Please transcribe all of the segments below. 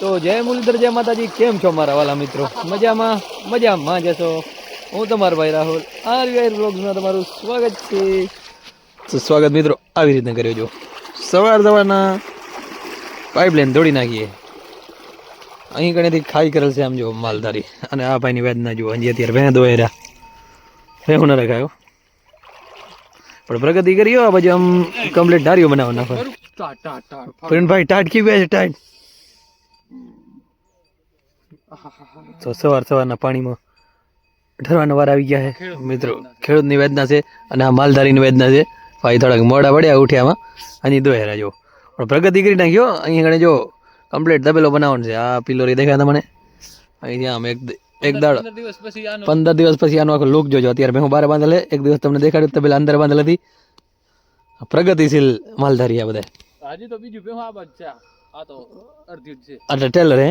તો જય મુરલીધર જય માતાજી. કેમ છો મારા વાલા મિત્રો? મજામાં? મજામાં જશો હું તમારો ભાઈ રાહુલ. આરવીઆઈ બ્લોગ્સમાં તમારું સ્વાગત છે. તો સ્વાગત મિત્રો આવી રીતના કર્યો જો. સવાર સવારના પાઇપલાઇન દોડી નાખીએ. અહીં કણેથી ખાઈ કરેલ છે આમ જો માલધારી. અને આ ભાઈની વેદના જુઓ હજી અત્યારે ભેં દોયરા. ભેહું ના રખાયો પણ પ્રગતિ કરી આ બાજુ આમ કમ્પ્લીટ ધારીઓ બનાવવાના નાખો. ભાઈ ટાટ કી ગયા છે ટાટ? તો સવાર સવારના પાણીમાં ઠરવાના વાર આવી ગયા છે. મિત્રો ખેડૂતની વેદના છે અને આ માલધારીની વેદના છે. ભાઈ થોડાક મોડા પડ્યા ઉઠ્યામાં અહીં દોહેરા જો. પણ પ્રગતિ કરી નાખ્યો અહીં આગળ જો કમ્પ્લીટ તબેલો બનાવવાનો છે. આ પિલોરી દેખાય તમને? અહીં આમ એક એક દાડ પંદર દિવસ પછી આનો આખો લુક જોજો. અત્યારે મેં હું બાર બાંધેલે એક દિવસ તમને દેખાડ્યું તબેલા અંદર બાંધેલ હતી. પ્રગતિશીલ માલધારી આ બધા. હજી તો બીજું પેહું આ બાજુ છે. આ તો અડધી છે. એટલે ટેલર હે.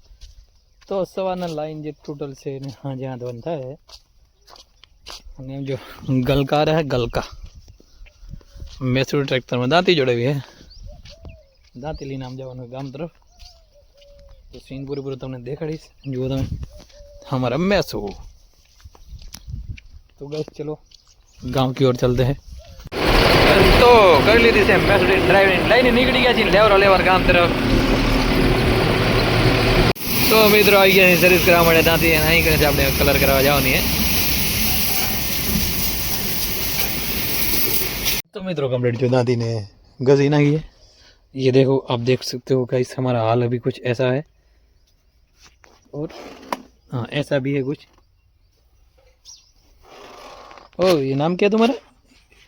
તો સવારના લાઈન જે ટોટલ છે ને હા જ્યાં ધોન થાય અને એમ જો ગલકા રહે ગલકા મેસૂર ટ્રેક્ટરમાં દાંતી જોડાવી હે દાંતી લઈને આમ જવાનું ગામ તરફ તો સીન પૂરી પૂરું તમને દેખાડીશ જુઓ તમે हमारा मैसू तो गैस चलो गांव की ओर चलते हैं તો કરી લીધી છે મેસડી ડ્રાઇવિંગ લઈને નીકળી ગયા છીએ લેવરો લેવર ગામ તરફ તો મિત્રો આવી ગયા છે સર્વિસ કરવા માટે ત્યાંથી અને અહીં કરે છે આપણે કલર કરવા જવાની હે तो मित्रों कंप्लीट जो दादी ने गजी ना की है ये देखो आप देख सकते हो गाइस हमारा हाल अभी कुछ ऐसा है और हाँ ऐसा भी है कुछ ओ ये नाम क्या है तुम्हारा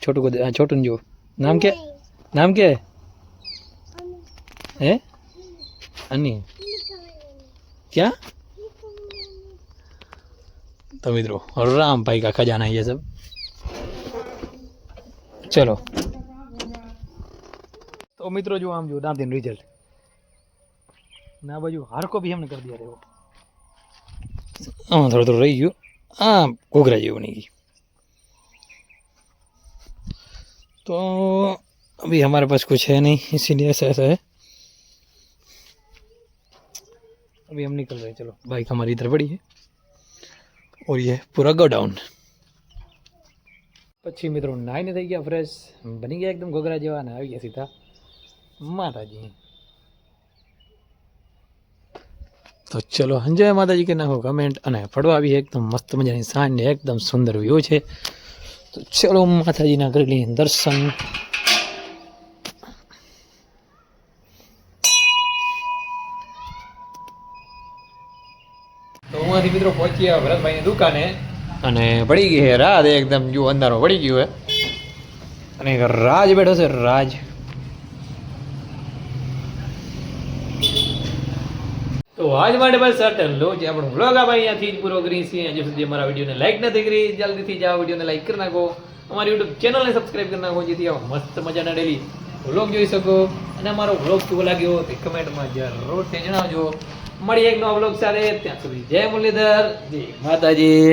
छोटू को दे- हाँ, छोटू ने जो नाम क्या नाम क्या है है अन्नी क्या? तो मित्रों और राम भाई का खजाना है ये सब। चलो। तो मित्रों जो हम जो ना दिन रिज़ल्ट ना भाजू हार को भी हमने कर दिया रे हाँ, थोड़ा थोड़ा रही हाँ घोघरा जी बनेगी तो अभी हमारे पास कुछ है नहीं इसीलिए ऐसा ऐसा है। अभी हम निकल रहे हैं चलो बाइक हमारी इधर पड़ी है और ये है पूरा गोडाउन પછી મિત્રો નાઈને થઈ ગયા ફ્રેશ બની ગયા એકદમ ઘોઘરા જેવા ને આવી ગયા સીધા માતાજી તો ચલો જય માતાજી કે નાખો કમેન્ટ અને ફળવા આવી એકદમ મસ્ત મજાની સાંજ ને એકદમ સુંદર વ્યૂ છે તો ચલો માતાજીના કરી લઈએ દર્શન અહીંથી મિત્રો પહોંચી ગયા ભરતભાઈની દુકાને. અને પડી ગઈ છે એકદમ જો અંધારો પડી ગયો હે અને રાજ બેઠો છે, રાજ. તો આજ માટે બસ આટલો જે આપણો વ્લોગ આપણે અહીંયાથી જ પૂરો કરી છીએ. હજુ સુધી અમારા વિડીયોને લાઈક નથી કરી, જલ્દીથી જાઓ વિડીયોને લાઈક કરી નાખો. અમારી યુટ્યુબ ચેનલને સબસ્ક્રાઈબ કરી નાખો, જેથી આવા મસ્ત મજાના ડેલી વ્લોગ જોઈ શકો. અને અમારો વ્લોગ કેવો લાગ્યો તે કમેન્ટમાં જરૂરથી જણાવજો. મળીએ એક નવા અવલોક સાથે. ત્યાં સુધી જય મુરલીધર. જય માતાજી.